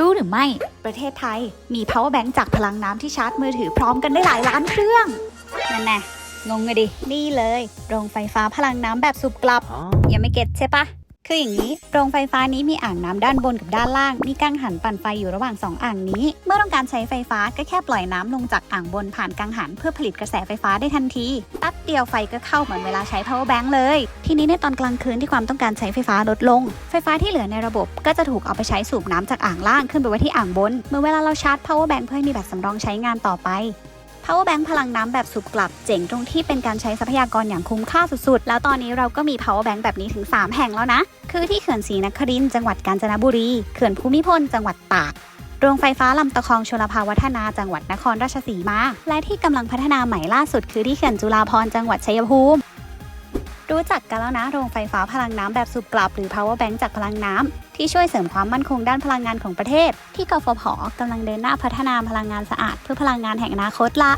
รู้หรือไม่ ประเทศไทยมี power bank จากพลังน้ำที่ชาร์จมือถือพร้อมกันได้หลายล้านเครื่อง นั่นแน่งงเลยดิ นี่เลย โรงไฟฟ้าพลังน้ำแบบสูบกลับ ยังไม่เก็ตใช่ปะ คืออย่างนี้ โรงไฟฟ้านี้มีอ่างน้ำด้านบนกับด้านล่าง มีกังหันปั่นไฟอยู่ระหว่าง 2 อ่างนี้ เมื่อต้องการใช้ไฟฟ้าก็แค่ปล่อยน้ำลงจากอ่างบนผ่านกังหัน เพื่อผลิตกระแสไฟฟ้าได้ทันทีแป๊บเดียวไฟก็เข้าเหมือนเวลาใช้ power bank เลย ทีนี้ในตอนกลางคืนที่ความต้องการใช้ไฟฟ้าลดลง ไฟฟ้าที่เหลือในระบบ ก็จะถูกเอาไปใช้สูบน้ำจากอ่างล่างขึ้นไปไว้ที่อ่างบน เมื่อเวลาเราชาร์จ power bank เพื่อให้มีแบตสำรองใช้งานต่อไป power bank พลังน้ำแบบสูบกลับ เจ๋งตรงที่เป็นการใช้ทรัพยากรอย่างคุ้มค่าสุดๆ แล้วตอนนี้เราก็มี power bank แบบนี้ถึง 3 แห่งแล้วนะ คือที่เขื่อนศรีนครินทร์จังหวัดกาญจนบุรี เขื่อนภูมิพล จังหวัดตากโรงไฟฟ้าลำตะคองชลภาวัฒนาจังหวัดนครราชสีมา และที่กำลังพัฒนาใหม่ล่าสุดคือที่เขื่อนจุฬาพรจังหวัดชัยภูมิ รู้จักกันแล้วนะโรงไฟฟ้าพลังน้ำแบบสูบกลับหรือ power bank จากพลังน้ำที่ช่วยเสริมความมั่นคงด้านพลังงานของประเทศ ที่กฟผกำลังเดินหน้าพัฒนาพลังงานสะอาด เพื่อพลังงานแห่งอนาคตละ